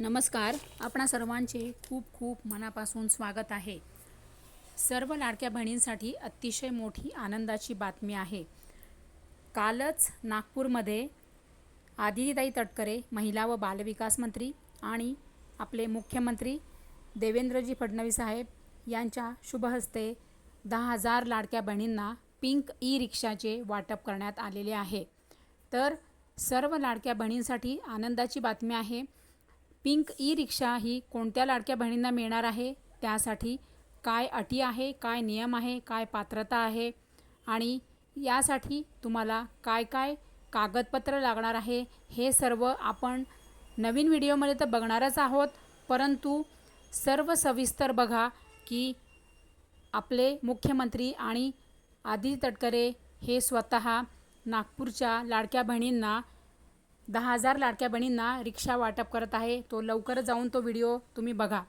नमस्कार. आपणा सर्वांचे खूप खूप मनापासून स्वागत आहे. सर्व लाडक्या बहिणींसाठी अतिशय मोठी आनंदाची बातमी आहे. कालच नागपूरमध्ये आदितीताई तटकरे महिला व बालविकास मंत्री आणि आपले मुख्यमंत्री देवेंद्रजी फडणवीस साहेब यांच्या शुभहस्ते दहा हजार लाडक्या बहिणींना पिंक ई रिक्षाचे वाटप करण्यात आलेले आहे. तर सर्व लाडक्या बहिणींसाठी आनंदाची बातमी आहे. पिंक ई रिक्षा ही कोणत्या लाडक्या बहिणींना मिळणार आहे? त्यासाठी काय अटी आहे? काय नियम आहे? काय पात्रता आहे? आणि यासाठी तुम्हाला काय काय कागदपत्र लागणार आहे? हे सर्व आपण नवीन व्हिडिओमध्ये तर बघणारच आहोत. परंतु सर्व सविस्तर बघा की आपले मुख्यमंत्री आणि आदित्य तटकरे हे स्वतः नागपूरच्या लाडक्या बहिणींना दहा हजार लाडक्या बहिणींना रिक्षा वाटप करत आहे. तो लवकर जाऊन तो व्हिडिओ तुम्ही बघा.